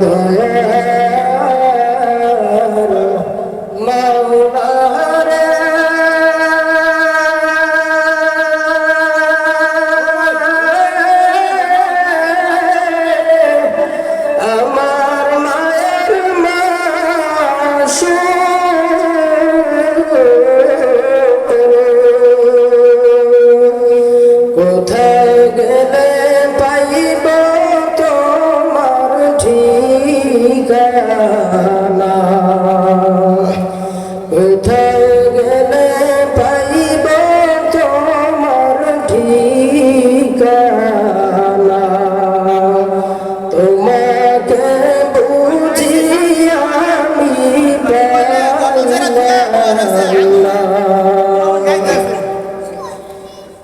Bandhan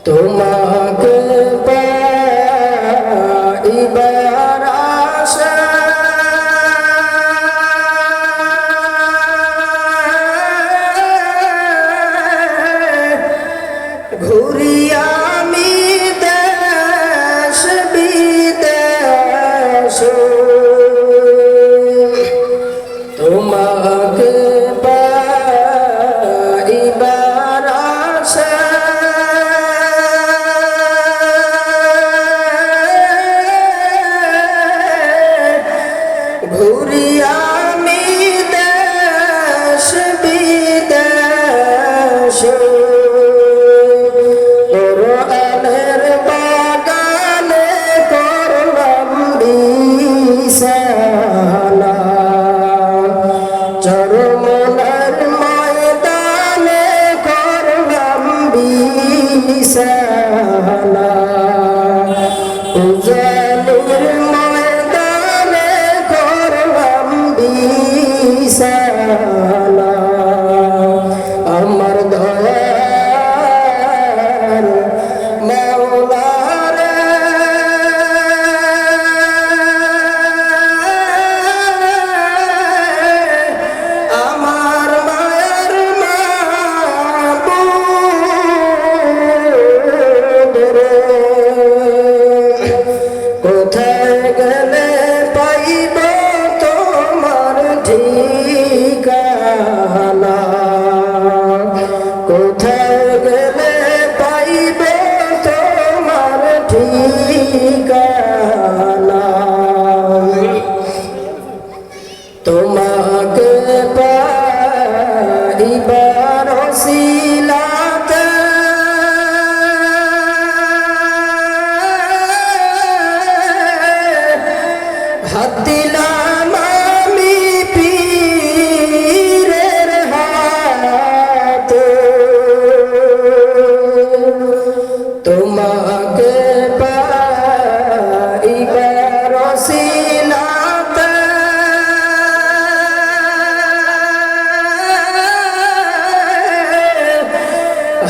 তোমাকে পাইবার আশা। ঘুরিয়া আমি দেশ বিদেশ। তোমাকে নিশানা। রসি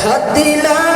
হাত দিলাম